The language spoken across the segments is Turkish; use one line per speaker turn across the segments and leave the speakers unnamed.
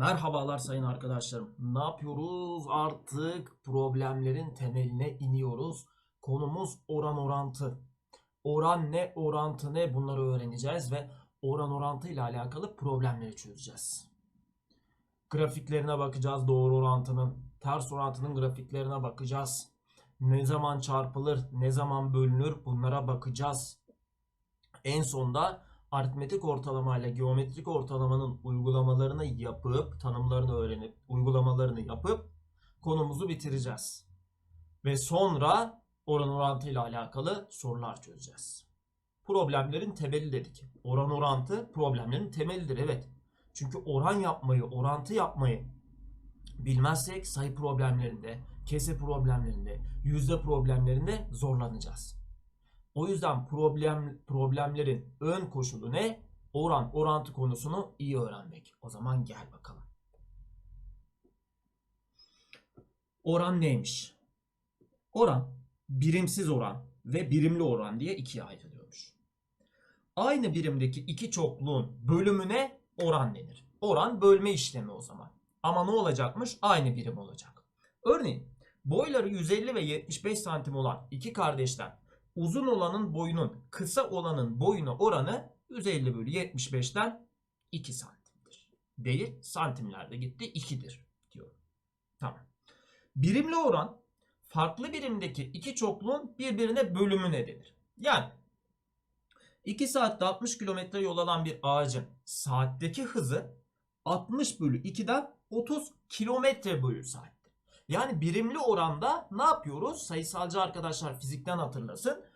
Merhabalar sayın arkadaşlarım. Ne yapıyoruz? Artık problemlerin temeline iniyoruz. Konumuz oran orantı. Oran ne, orantı ne bunları öğreneceğiz ve oran orantı ile alakalı problemleri çözeceğiz. Grafiklerine bakacağız doğru orantının, ters orantının grafiklerine bakacağız. Ne zaman çarpılır, ne zaman bölünür bunlara bakacağız. En sonda aritmetik ortalama ile geometrik ortalamanın uygulamalarını yapıp, tanımlarını öğrenip, uygulamalarını yapıp konumuzu bitireceğiz. Ve sonra oran orantı ile alakalı sorular çözeceğiz. Problemlerin temeli dedik. Oran orantı problemlerin temelidir evet. Çünkü oran yapmayı, orantı yapmayı bilmezsek sayı problemlerinde, kese problemlerinde, yüzde problemlerinde zorlanacağız. O yüzden problem problemlerin ön koşulu ne? Oran, orantı konusunu iyi öğrenmek. O zaman gel bakalım. Oran neymiş? Oran, birimsiz oran ve birimli oran diye ikiye ayrılıyormuş. Aynı birimdeki iki çokluğun bölümüne oran denir. Oran bölme işlemi o zaman. Ama ne olacakmış? Aynı birim olacak. Örneğin boyları 150 ve 75 santim olan iki kardeşten uzun olanın boyunun kısa olanın boyuna oranı 150 bölü 75'ten 2 santimdir. Değil santimlerde gitti 2'dir diyor. Tamam. Birimli oran farklı birimdeki iki çokluğun birbirine bölümüne denir. Yani 2 saatte 60 kilometre yol alan bir ağacın saatteki hızı 60 bölü 2'den 30 kilometre bölü saattir. Yani birimli oranda ne yapıyoruz? Sayısalcı arkadaşlar fizikten hatırlasın.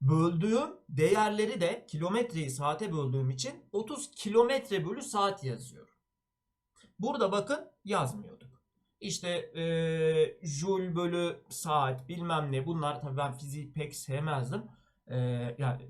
Böldüğüm değerleri de kilometreyi saate böldüğüm için 30 kilometre bölü saat yazıyorum. Burada bakın yazmıyorduk. İşte e, joule bölü saat bilmem ne bunlar tabii ben fiziği pek sevmezdim. E, yani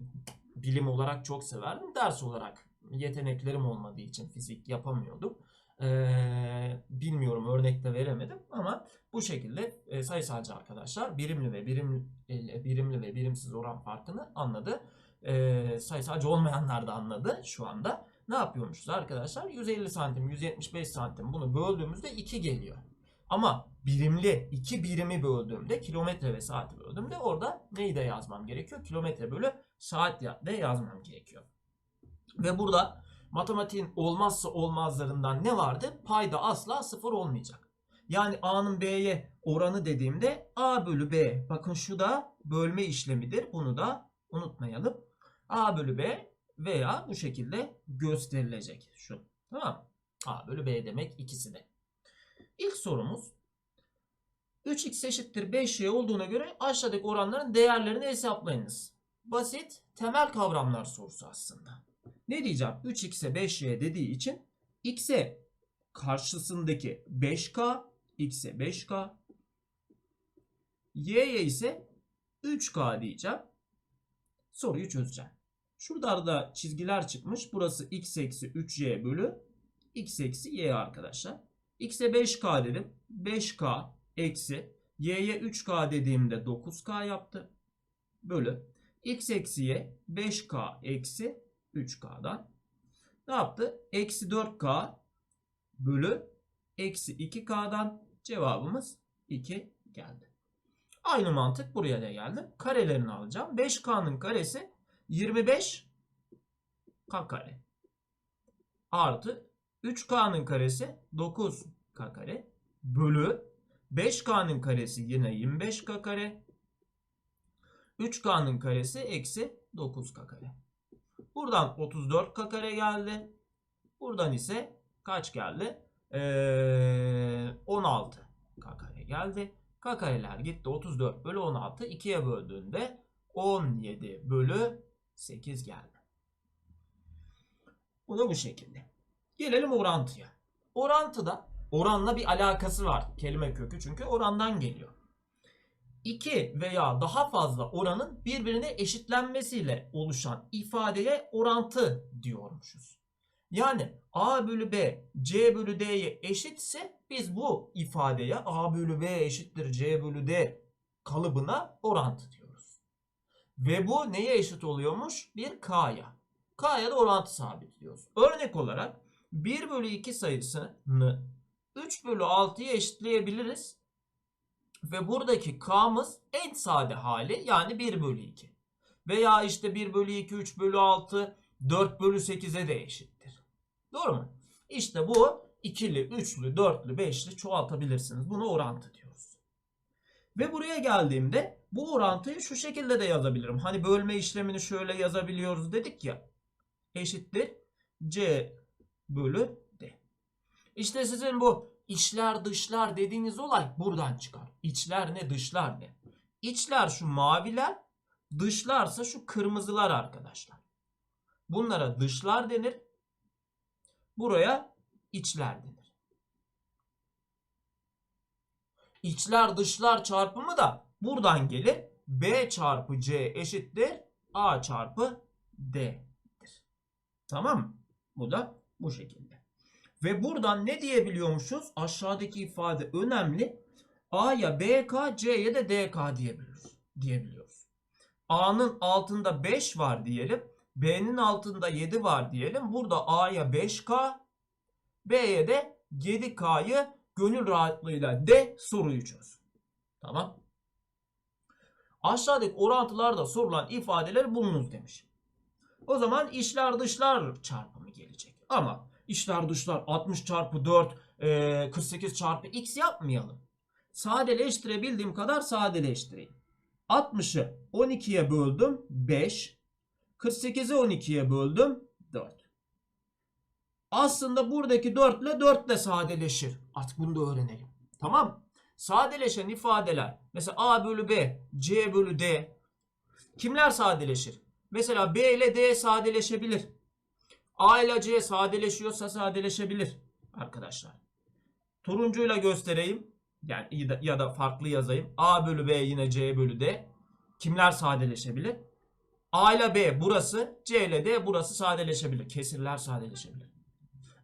bilim olarak çok severdim. Ders olarak yeteneklerim olmadığı için fizik yapamıyordum. Ee, bilmiyorum örnek de veremedim ama bu şekilde e, sayısalcı arkadaşlar birimli ve birim e, birimli ve birimsiz oran farkını anladı. Ee, sayısalcı olmayanlar da anladı şu anda. Ne yapıyormuşuz arkadaşlar? 150 santim, 175 santim bunu böldüğümüzde 2 geliyor. Ama birimli iki birimi böldüğümde kilometre ve saati böldüğümde orada neyi de yazmam gerekiyor? Kilometre bölü saat de yazmam gerekiyor. Ve burada matematiğin olmazsa olmazlarından ne vardı? Payda asla sıfır olmayacak. Yani A'nın B'ye oranı dediğimde A bölü B. Bakın şu da bölme işlemidir. Bunu da unutmayalım. A bölü B veya bu şekilde gösterilecek. Şu. Tamam A bölü B demek ikisi de. İlk sorumuz 3x eşittir 5y olduğuna göre aşağıdaki oranların değerlerini hesaplayınız. Basit temel kavramlar sorusu aslında. Ne diyeceğim? 3x'e 5y dediği için x'e karşısındaki 5k, x'e 5k, y'ye ise 3k diyeceğim. Soruyu çözeceğim. Şurada da çizgiler çıkmış. Burası x eksi 3y bölü x eksi y arkadaşlar. x'e 5k dedim. 5k eksi y'ye 3k dediğimde 9k yaptı. Bölü x eksi y 5k eksi 3K'dan. Ne yaptı? Eksi 4K bölü eksi 2K'dan cevabımız 2 geldi. Aynı mantık buraya da geldi. Karelerini alacağım. 5K'nın karesi 25 K kare. Artı 3K'nın karesi 9K kare. Bölü 5K'nın karesi yine 25K kare. 3K'nın karesi eksi 9K kare. Buradan 34 k kare geldi. Buradan ise kaç geldi? Ee, 16 k kare geldi. K kareler gitti. 34 bölü 16 2'ye böldüğünde 17 bölü 8 geldi. Bu da bu şekilde. Gelelim orantıya. Orantıda oranla bir alakası var kelime kökü çünkü orandan geliyor. 2 veya daha fazla oranın birbirine eşitlenmesiyle oluşan ifadeye orantı diyormuşuz. Yani A bölü B C bölü D'ye eşitse biz bu ifadeye A bölü B eşittir C bölü D kalıbına orantı diyoruz. Ve bu neye eşit oluyormuş? Bir K'ya. K'ya da orantı sabitliyoruz. Örnek olarak 1 bölü 2 sayısını 3 bölü 6'ya eşitleyebiliriz. Ve buradaki k'mız en sade hali yani 1 bölü 2. Veya işte 1 bölü 2, 3 bölü 6, 4 bölü 8'e de eşittir. Doğru mu? İşte bu ikili, üçlü, dörtlü, beşli çoğaltabilirsiniz. Bunu orantı diyoruz. Ve buraya geldiğimde bu orantıyı şu şekilde de yazabilirim. Hani bölme işlemini şöyle yazabiliyoruz dedik ya. Eşittir C bölü D. İşte sizin bu içler dışlar dediğiniz olay buradan çıkar. İçler ne dışlar ne? İçler şu maviler, dışlarsa şu kırmızılar arkadaşlar. Bunlara dışlar denir. Buraya içler denir. İçler dışlar çarpımı da buradan gelir. B çarpı C eşittir A çarpı D'dir. Tamam mı? Bu da bu şekilde. Ve buradan ne diyebiliyormuşuz? Aşağıdaki ifade önemli. A'ya BK, C'ye de DK diyebiliyoruz. diyebiliyoruz. A'nın altında 5 var diyelim. B'nin altında 7 var diyelim. Burada A'ya 5K, B'ye de 7K'yı gönül rahatlığıyla de soruyu çöz. Tamam. Aşağıdaki orantılarda sorulan ifadeleri bulunuz demiş. O zaman içler dışlar çarpımı gelecek. Ama içler dışlar 60 çarpı 4 e, 48 çarpı x yapmayalım. Sadeleştirebildiğim kadar sadeleştireyim. 60'ı 12'ye böldüm 5. 48'i 12'ye böldüm 4. Aslında buradaki 4 ile 4 ile sadeleşir. Artık bunu da öğrenelim. Tamam. Sadeleşen ifadeler. Mesela A bölü B, C bölü D. Kimler sadeleşir? Mesela B ile D sadeleşebilir. A ile C sadeleşiyorsa sadeleşebilir. Arkadaşlar. Turuncuyla göstereyim. Yani ya da, farklı yazayım. A bölü B yine C bölü D. Kimler sadeleşebilir? A ile B burası, C ile D burası sadeleşebilir. Kesirler sadeleşebilir.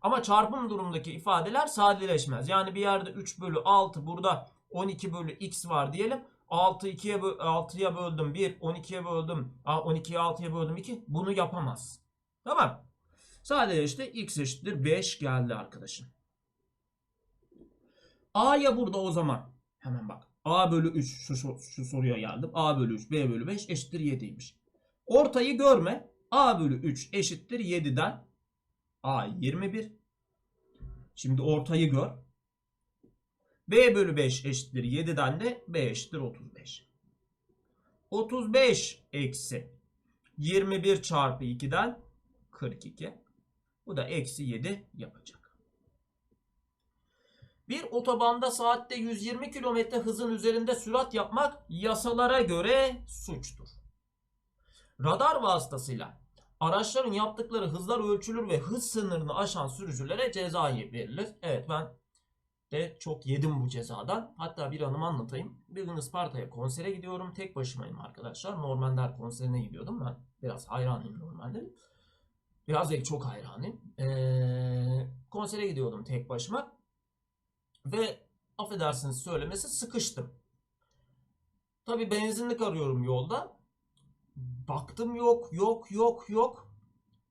Ama çarpım durumundaki ifadeler sadeleşmez. Yani bir yerde 3 bölü 6 burada 12 bölü x var diyelim. 6 2'ye 6'ya böldüm 1, 12'ye böldüm, 12'ye 6'ya böldüm 2. Bunu yapamaz. Tamam. Sadece işte x eşittir 5 geldi arkadaşım. A'ya burada o zaman hemen bak. A bölü 3 şu, şu, soruya geldim. A bölü 3 B bölü 5 eşittir 7'ymiş. Ortayı görme. A bölü 3 eşittir 7'den A 21. Şimdi ortayı gör. B bölü 5 eşittir 7'den de B eşittir 35. 35 eksi 21 çarpı 2'den 42. Bu da eksi 7 yapacak. Bir otobanda saatte 120 km hızın üzerinde sürat yapmak yasalara göre suçtur. Radar vasıtasıyla araçların yaptıkları hızlar ölçülür ve hız sınırını aşan sürücülere ceza verilir. Evet ben de çok yedim bu cezadan. Hatta bir anımı anlatayım. Bir gün Isparta'ya konsere gidiyorum. Tek başımayım arkadaşlar. Normanler konserine gidiyordum. Ben biraz hayranıyım Normanlerin. Biraz değil çok hayranıyım. Ee, konsere gidiyordum tek başıma. Ve affedersiniz söylemesi sıkıştım. Tabi benzinlik arıyorum yolda. Baktım yok yok yok yok.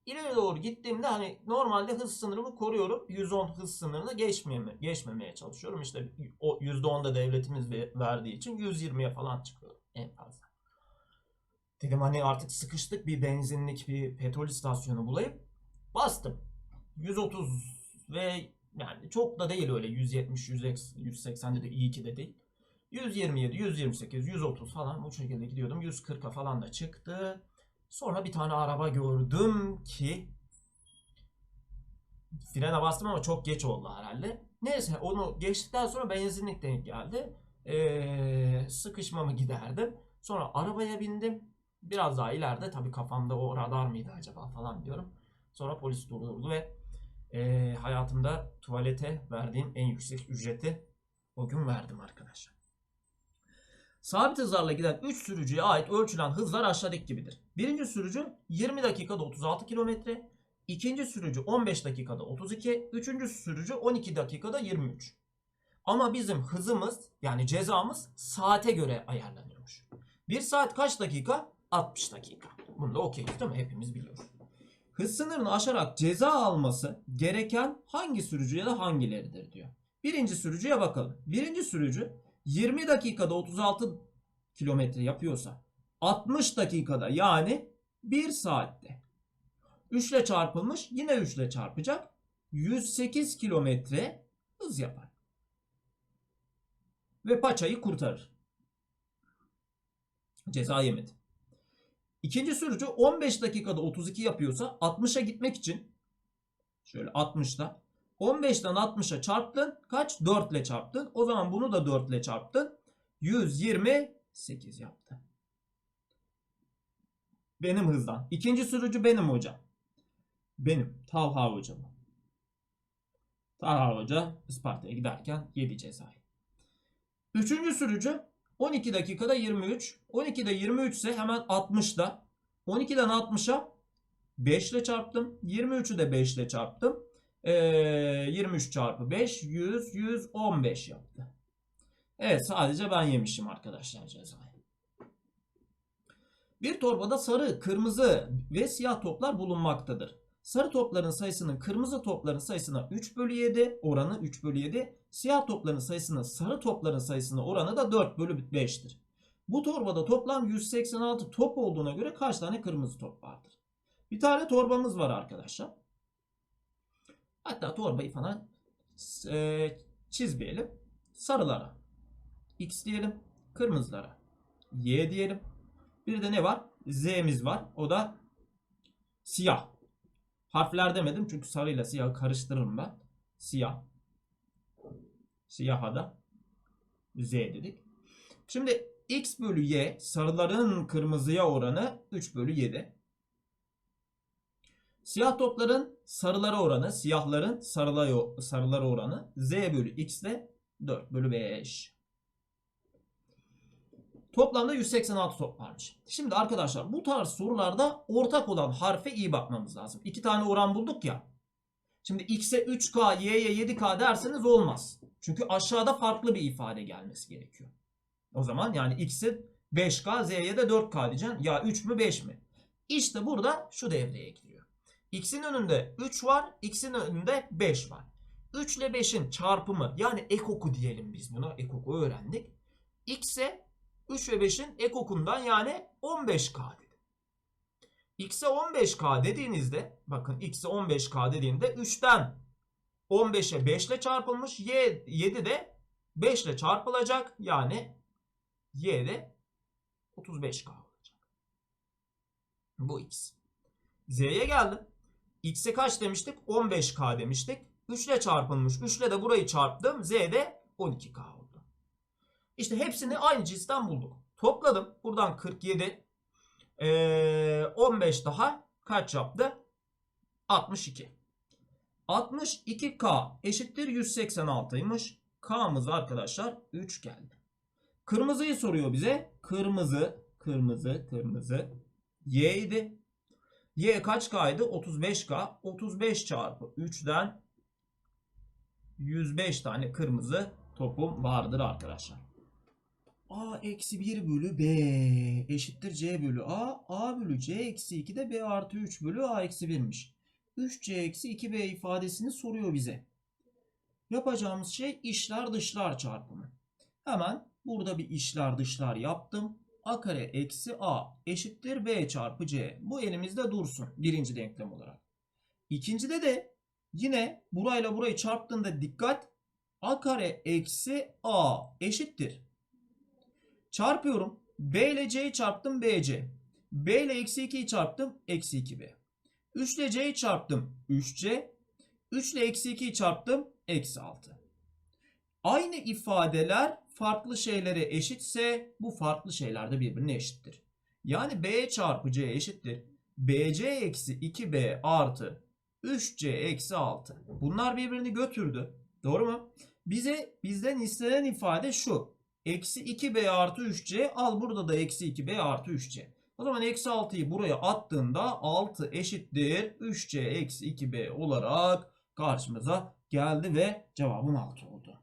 İleri doğru gittiğimde hani normalde hız sınırımı koruyorum. 110 hız sınırını geçmemeye, geçmemeye çalışıyorum. İşte o %10 da devletimiz verdiği için 120'ye falan çıkıyorum en fazla. Dedim hani artık sıkıştık bir benzinlik bir petrol istasyonu bulayım. Bastım. 130 ve yani çok da değil öyle 170, 180'de de iyi ki de değil. 127, 128, 130 falan bu şekilde gidiyordum. 140'a falan da çıktı. Sonra bir tane araba gördüm ki frene bastım ama çok geç oldu herhalde. Neyse onu geçtikten sonra benzinlik denk geldi. Ee, sıkışmamı giderdim. Sonra arabaya bindim. Biraz daha ileride tabii kafamda o radar mıydı acaba falan diyorum. Sonra polis durdurdu ve e, hayatımda tuvalete verdiğim en yüksek ücreti o gün verdim arkadaşlar. Sabit hızlarla giden 3 sürücüye ait ölçülen hızlar aşağıdaki gibidir. Birinci sürücü 20 dakikada 36 kilometre, ikinci sürücü 15 dakikada 32, üçüncü sürücü 12 dakikada 23. Ama bizim hızımız yani cezamız saate göre ayarlanıyormuş. 1 saat kaç dakika? 60 dakika. Bunu da okeyiz değil mi? Hepimiz biliyoruz. Hız sınırını aşarak ceza alması gereken hangi sürücü ya da hangileridir diyor. Birinci sürücüye bakalım. Birinci sürücü 20 dakikada 36 kilometre yapıyorsa 60 dakikada yani 1 saatte 3 ile çarpılmış yine 3 ile çarpacak 108 kilometre hız yapar. Ve paçayı kurtarır. Ceza yemedi. İkinci sürücü 15 dakikada 32 yapıyorsa 60'a gitmek için şöyle 60'ta 15'ten 60'a çarptın. Kaç? 4 ile çarptın. O zaman bunu da 4 ile çarptın. 128 yaptı. Benim hızdan. İkinci sürücü benim hocam. Benim. Talha hocam. Talha hoca Isparta'ya giderken yedi cezayı. Üçüncü sürücü 12 dakikada 23. 12'de 23 ise hemen 60'da. 12'den 60'a 5 ile çarptım. 23'ü de 5 ile çarptım. Ee, 23 çarpı 5 100 115 yaptı. Evet sadece ben yemişim arkadaşlar cezayı. Bir torbada sarı, kırmızı ve siyah toplar bulunmaktadır. Sarı topların sayısının kırmızı topların sayısına 3 bölü 7 oranı 3 bölü 7. Siyah topların sayısının sarı topların sayısına oranı da 4 bölü 5'tir. Bu torbada toplam 186 top olduğuna göre kaç tane kırmızı top vardır? Bir tane torbamız var arkadaşlar. Hatta torbayı falan e, çizmeyelim. Sarılara X diyelim. Kırmızılara Y diyelim. Bir de ne var? Z'miz var. O da siyah. Harfler demedim çünkü sarıyla siyahı karıştırırım ben. Siyah. Siyaha da Z dedik. Şimdi X bölü Y sarıların kırmızıya oranı 3 bölü 7. Siyah topların sarılara oranı, siyahların sarılara, oranı Z bölü X de 4 bölü 5. Toplamda 186 top varmış. Şimdi arkadaşlar bu tarz sorularda ortak olan harfe iyi bakmamız lazım. İki tane oran bulduk ya. Şimdi x'e 3k, y'ye 7k derseniz olmaz. Çünkü aşağıda farklı bir ifade gelmesi gerekiyor. O zaman yani x'e 5k, z'ye de 4k diyeceksin. Ya 3 mü 5 mi? İşte burada şu devreye giriyor. x'in önünde 3 var, x'in önünde 5 var. 3 ile 5'in çarpımı yani ekoku diyelim biz buna. Ekoku öğrendik. x'e 3 ve 5'in ekokundan yani 15k dedim. X'e 15k dediğinizde bakın x'e 15k dediğimde 3'ten 15'e 5 ile çarpılmış. Y 7 de 5 ile çarpılacak. Yani y de 35k olacak. Bu x. Z'ye geldim. X'e kaç demiştik? 15k demiştik. 3 ile çarpılmış. 3 ile de burayı çarptım. Z de 12k oldu. İşte hepsini aynı cinsten bulduk. Topladım. Buradan 47. Ee, 15 daha kaç yaptı? 62. 62K eşittir 186'ymış. K'mız arkadaşlar 3 geldi. Kırmızıyı soruyor bize. Kırmızı, kırmızı, kırmızı. Y idi. Y kaç K'ydı? 35K. 35 çarpı 3'den 105 tane kırmızı topum vardır arkadaşlar. A eksi 1 bölü B eşittir C bölü A. A bölü C eksi 2 de B artı 3 bölü A eksi 1'miş. 3C eksi 2B ifadesini soruyor bize. Yapacağımız şey işler dışlar çarpımı. Hemen burada bir işler dışlar yaptım. A kare eksi A eşittir B çarpı C. Bu elimizde dursun birinci denklem olarak. İkincide de yine burayla burayı çarptığında dikkat. A kare eksi A eşittir. Çarpıyorum. B ile C'yi çarptım BC. B ile eksi 2'yi çarptım. Eksi 2B. 3 ile C'yi çarptım. 3C. 3 ile eksi 2'yi çarptım. Eksi 6. Aynı ifadeler farklı şeylere eşitse bu farklı şeyler de birbirine eşittir. Yani B çarpı C eşittir. BC eksi 2B artı 3C eksi 6. Bunlar birbirini götürdü. Doğru mu? Bize bizden istenen ifade şu. Eksi 2b artı 3c al burada da eksi 2b artı 3c. O zaman eksi 6'yı buraya attığında 6 eşittir 3c eksi 2b olarak karşımıza geldi ve cevabım 6 oldu.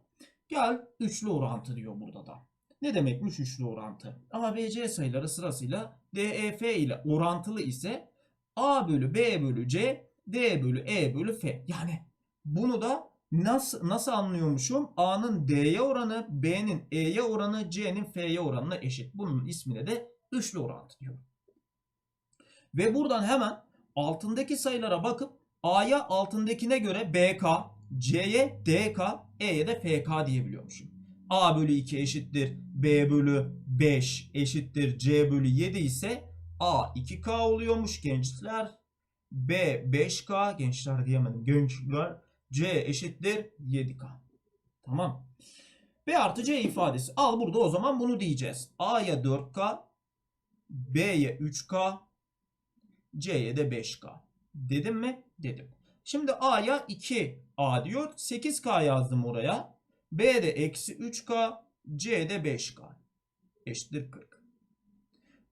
Gel üçlü orantı diyor burada da. Ne demekmiş üçlü orantı? Ama BC sayıları sırasıyla DEF ile orantılı ise A bölü B bölü C, D bölü E bölü F. Yani bunu da nasıl nasıl anlıyormuşum? A'nın D'ye oranı, B'nin E'ye oranı, C'nin F'ye oranına eşit. Bunun ismine de üçlü orantı diyorum. Ve buradan hemen altındaki sayılara bakıp A'ya altındakine göre BK, C'ye DK, E'ye de FK diyebiliyormuşum. A bölü 2 eşittir B bölü 5 eşittir C bölü 7 ise A 2K oluyormuş gençler. B 5K gençler diyemedim gençler. C eşittir 7K. Tamam. B artı C ifadesi. Al burada o zaman bunu diyeceğiz. A'ya 4K, B'ye 3K, C'ye de 5K. Dedim mi? Dedim. Şimdi A'ya 2A diyor. 8K yazdım oraya. B'de eksi 3K, C'de 5K. Eşittir 40.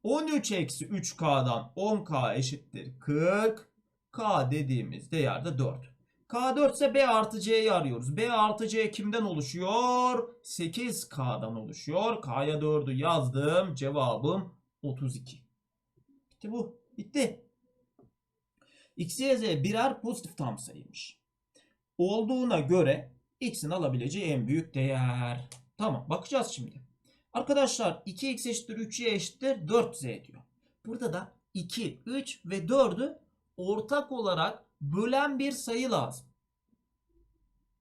13 eksi 3K'dan 10K eşittir 40. K dediğimiz değerde 4. K 4 ise B artı C'yi arıyoruz. B artı C kimden oluşuyor? 8K'dan oluşuyor. K'ya 4'ü yazdım. Cevabım 32. Bitti bu. Bitti. X, Y, Z birer pozitif tam sayıymış. Olduğuna göre X'in alabileceği en büyük değer. Tamam bakacağız şimdi. Arkadaşlar 2x eşittir 3y eşittir 4z diyor. Burada da 2, 3 ve 4'ü ortak olarak bölen bir sayı lazım.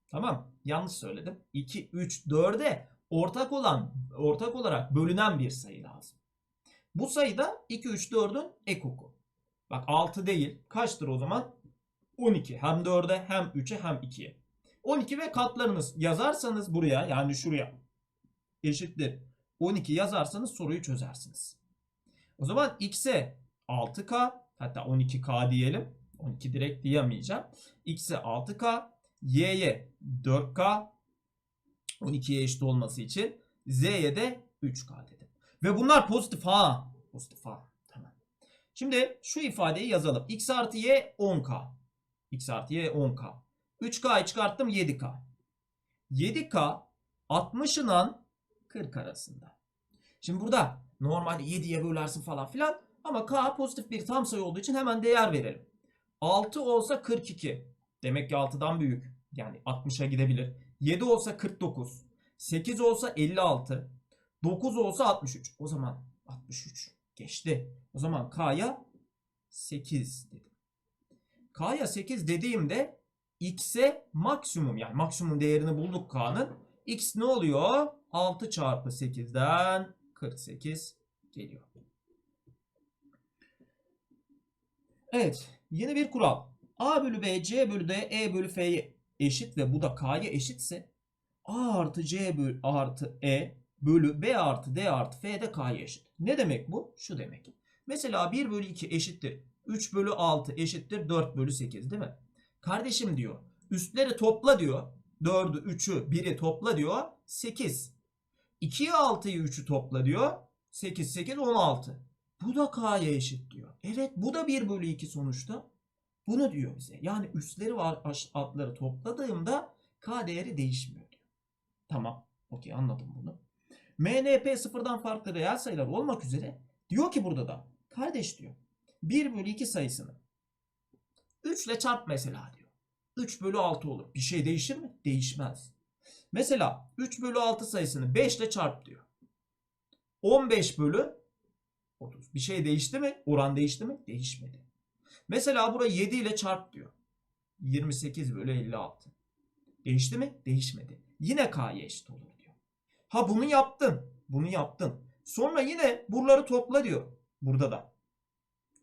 Tamam yanlış söyledim. 2, 3, 4'e ortak olan ortak olarak bölünen bir sayı lazım. Bu sayıda 2, 3, 4'ün ekoku. Bak 6 değil. Kaçtır o zaman? 12. Hem 4'e hem 3'e hem 2'ye. 12 ve katlarınız yazarsanız buraya yani şuraya eşittir 12 yazarsanız soruyu çözersiniz. O zaman x'e 6k hatta 12k diyelim. 12 direkt diyemeyeceğim. x'e 6k, y'ye 4k 12'ye eşit olması için z'ye de 3k dedim. Ve bunlar pozitif ha. Pozitif ha. Tamam. Şimdi şu ifadeyi yazalım. x artı y 10k. x artı y 10k. 3k'yı çıkarttım 7k. 7k 60'ından 40 arasında. Şimdi burada normalde 7'ye bölersin falan filan ama k pozitif bir tam sayı olduğu için hemen değer verelim. 6 olsa 42. Demek ki 6'dan büyük. Yani 60'a gidebilir. 7 olsa 49. 8 olsa 56. 9 olsa 63. O zaman 63 geçti. O zaman k'ya 8 dedim. K'ya 8 dediğimde x'e maksimum yani maksimum değerini bulduk k'nın. x ne oluyor? 6 çarpı 8'den 48 geliyor. Evet. Yeni bir kural. A bölü B, C bölü D, E bölü F'ye eşit ve bu da K'ya eşitse A artı C bölü artı E bölü B artı D artı F de K'ya eşit. Ne demek bu? Şu demek. Mesela 1 bölü 2 eşittir. 3 bölü 6 eşittir 4 bölü 8 değil mi? Kardeşim diyor. Üstleri topla diyor. 4'ü, 3'ü, 1'i topla diyor. 8. 2'yi 6'yı 3'ü topla diyor. 8, 8, 16. Bu da K'ya eşit diyor. Evet bu da 1 bölü 2 sonuçta. Bunu diyor bize. Yani üstleri ve altları topladığımda K değeri değişmiyor diyor. Tamam. Okey anladım bunu. MNP sıfırdan farklı reel sayılar olmak üzere diyor ki burada da kardeş diyor 1 bölü 2 sayısını 3 ile çarp mesela diyor. 3 bölü 6 olur. Bir şey değişir mi? Değişmez. Mesela 3 bölü 6 sayısını 5 ile çarp diyor. 15 bölü 30. Bir şey değişti mi? Oran değişti mi? Değişmedi. Mesela burayı 7 ile çarp diyor. 28 bölü 56. Değişti mi? Değişmedi. Yine K'ya eşit olur diyor. Ha bunu yaptın. Bunu yaptın. Sonra yine buraları topla diyor. Burada da.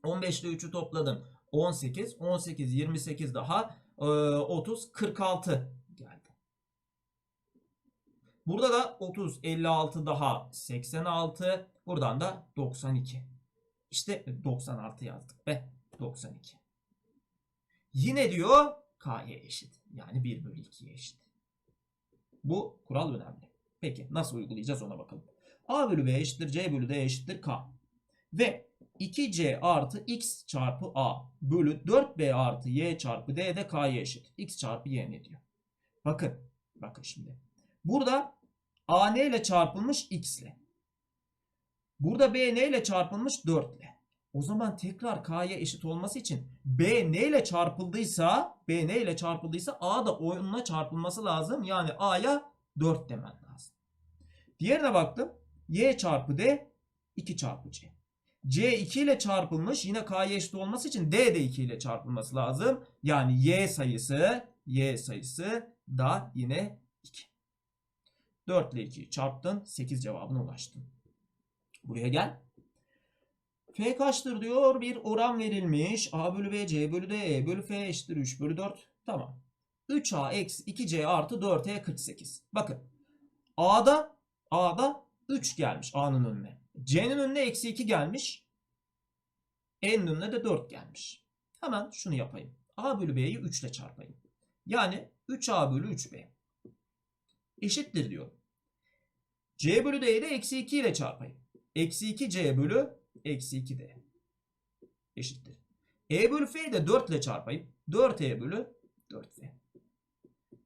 15 ile 3'ü topladın. 18. 18, 28 daha. 30, 46 geldi. Burada da 30, 56 daha 86. Buradan da 92. İşte 96 yazdık be. 92. Yine diyor K'ya eşit. Yani 1 bölü 2'ye eşit. Bu kural önemli. Peki nasıl uygulayacağız ona bakalım. A bölü B eşittir C bölü D eşittir K. Ve 2C artı X çarpı A bölü 4B artı Y çarpı D de K'ya eşit. X çarpı Y ne diyor? Bakın. Bakın şimdi. Burada A ile çarpılmış? X ile. Burada B ne ile çarpılmış? 4 ile. O zaman tekrar K'ya eşit olması için B ne ile çarpıldıysa B ne ile çarpıldıysa A da onunla çarpılması lazım. Yani A'ya 4 demen lazım. Diğerine baktım. Y çarpı D 2 çarpı C. C 2 ile çarpılmış. Yine K'ya eşit olması için D de 2 ile çarpılması lazım. Yani Y sayısı Y sayısı da yine 2. 4 ile 2'yi çarptın. 8 cevabına ulaştın. Buraya gel. F kaçtır diyor. Bir oran verilmiş. A bölü B, C bölü D, E bölü F eşittir 3 bölü 4. Tamam. 3A eksi 2C artı 4E 48. Bakın. A'da A'da 3 gelmiş A'nın önüne. C'nin önüne eksi 2 gelmiş. N'in önüne de 4 gelmiş. Hemen şunu yapayım. A bölü B'yi 3 ile çarpayım. Yani 3A bölü 3B. Eşittir diyor. C bölü D'yi de eksi 2 ile çarpayım. Eksi 2 C bölü eksi 2 D. Eşittir. E bölü F'yi de 4 ile çarpayım. 4E bölü 4F.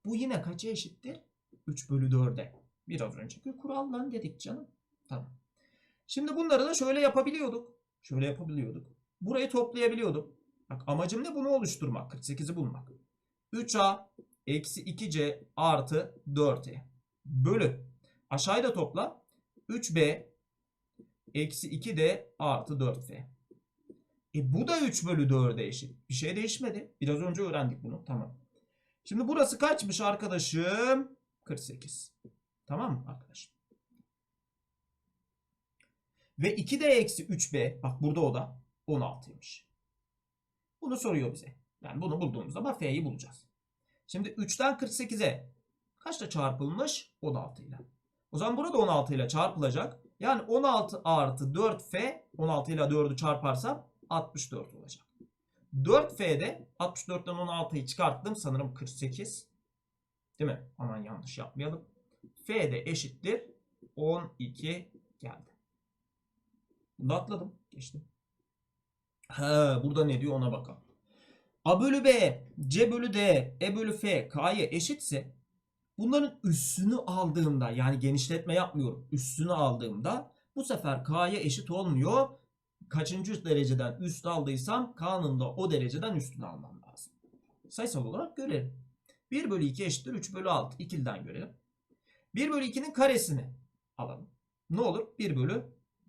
Bu yine kaça eşittir? 3 bölü 4'e. Biraz önceki kuraldan dedik canım. Tamam. Şimdi bunları da şöyle yapabiliyorduk. Şöyle yapabiliyorduk. Burayı toplayabiliyordum. Bak amacım ne? Bunu oluşturmak. 48'i bulmak. 3A eksi 2C artı 4E bölü. Aşağıya da topla. 3B eksi 2D artı 4F. E bu da 3 bölü 4'e eşit. Bir şey değişmedi. Biraz önce öğrendik bunu. Tamam. Şimdi burası kaçmış arkadaşım? 48. Tamam mı arkadaşım? Ve 2D eksi 3B. Bak burada o da 16'ymış. Bunu soruyor bize. Yani bunu bulduğumuz zaman F'yi bulacağız. Şimdi 3'ten 48'e kaçla çarpılmış? 16 ile. O zaman burada 16 ile çarpılacak. Yani 16 artı 4F 16 ile 4'ü çarparsam 64 olacak. 4F'de 64'ten 16'yı çıkarttım. Sanırım 48. Değil mi? Aman yanlış yapmayalım. F'de eşittir. 12 geldi. Bunu atladım. Geçtim. He, burada ne diyor ona bakalım. A bölü B, C bölü D, E bölü F, K'ya eşitse bunların üssünü aldığımda yani genişletme yapmıyorum. Üssünü aldığımda bu sefer K'ya eşit olmuyor. Kaçıncı dereceden üst aldıysam K'nın da o dereceden üstünü almam lazım. Sayısal olarak görelim. 1 bölü 2 eşittir 3 bölü 6. İkilden görelim. 1 bölü 2'nin karesini alalım. Ne olur? 1 bölü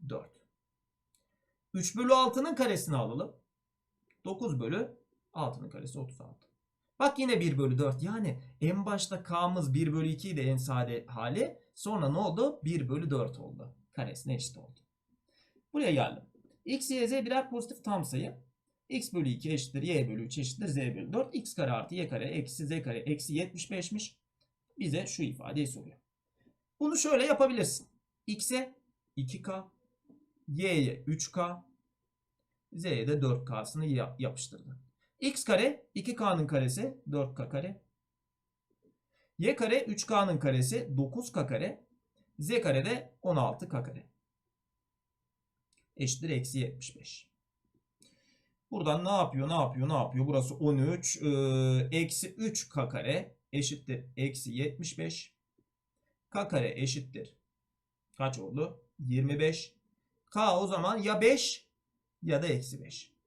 4. 3 bölü 6'nın karesini alalım. 9 bölü 6'nın karesi 36. Bak yine 1 bölü 4. Yani en başta k'mız 1 bölü 2 idi en sade hali. Sonra ne oldu? 1 bölü 4 oldu. Karesine eşit oldu. Buraya geldim. x, y, z birer pozitif tam sayı. x bölü 2 eşittir y bölü 3 eşittir z bölü 4. x kare artı y kare eksi z kare eksi 75'miş. Bize şu ifadeyi soruyor. Bunu şöyle yapabilirsin. x'e 2k, y'ye 3k, z'ye de 4k'sını yapıştırdın. X kare 2k'nın karesi 4k kare. y kare 3k'nın karesi 9k kare. z kare de 16k kare. Eşittir eksi 75. Buradan ne yapıyor ne yapıyor ne yapıyor? Burası 13. Ee, eksi 3k kare eşittir eksi 75. k kare eşittir. Kaç oldu? 25. k o zaman ya 5 ya da eksi 5.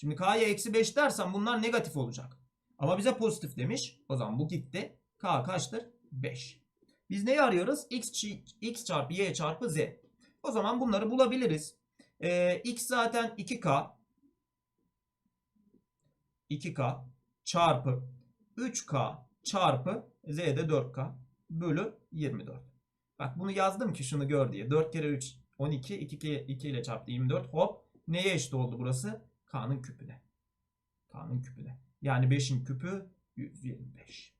Şimdi k'ya eksi 5 dersem bunlar negatif olacak. Ama bize pozitif demiş. O zaman bu gitti. k kaçtır? 5. Biz neyi arıyoruz? x, x çarpı y çarpı z. O zaman bunları bulabiliriz. Ee, x zaten 2k. 2k çarpı 3k çarpı z de 4k bölü 24. Bak bunu yazdım ki şunu gör diye. 4 kere 3 12 2, 2 ile çarptı 24 hop neye eşit oldu burası? K'nın küpüne. K'nın küpüne. Yani 5'in küpü 125.